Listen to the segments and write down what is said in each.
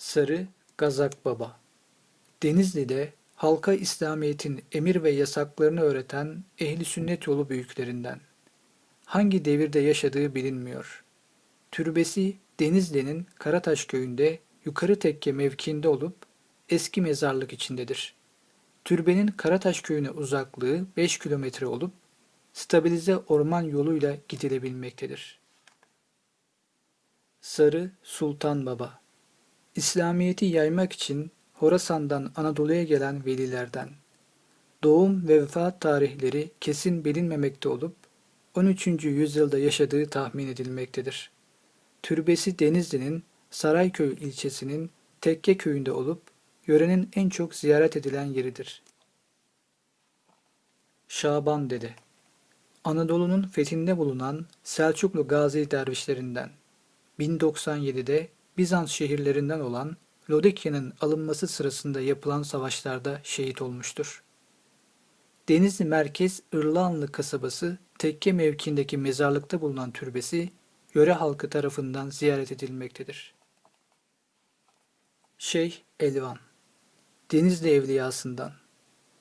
Sarı Gazak Baba Denizli'de halka İslamiyet'in emir ve yasaklarını öğreten ehli sünnet yolu büyüklerinden. Hangi devirde yaşadığı bilinmiyor. Türbesi Denizli'nin Karataş köyünde yukarı tekke mevkiinde olup eski mezarlık içindedir. Türbenin Karataş köyüne uzaklığı 5 kilometre olup stabilize orman yoluyla gidilebilmektedir. Sarı Sultan Baba İslamiyet'i yaymak için Horasan'dan Anadolu'ya gelen velilerden. Doğum ve vefat tarihleri kesin bilinmemekte olup 13. yüzyılda yaşadığı tahmin edilmektedir. Türbesi Denizli'nin Sarayköy ilçesinin Tekke köyünde olup yörenin en çok ziyaret edilen yeridir. Şaban Dede Anadolu'nun fethinde bulunan Selçuklu Gazi dervişlerinden. 1097'de Bizans şehirlerinden olan Lodikya'nın alınması sırasında yapılan savaşlarda şehit olmuştur. Denizli merkez Irlanlı kasabası tekke mevkiindeki mezarlıkta bulunan türbesi yöre halkı tarafından ziyaret edilmektedir. Şeyh Elvan Denizli Evliyasından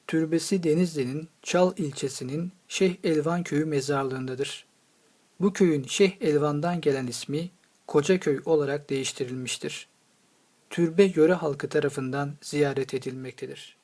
Türbesi Denizli'nin Çal ilçesinin Şeyh Elvan köyü mezarlığındadır. Bu köyün Şeyh Elvan'dan gelen ismi Kocaköy olarak değiştirilmiştir. Türbe yöre halkı tarafından ziyaret edilmektedir.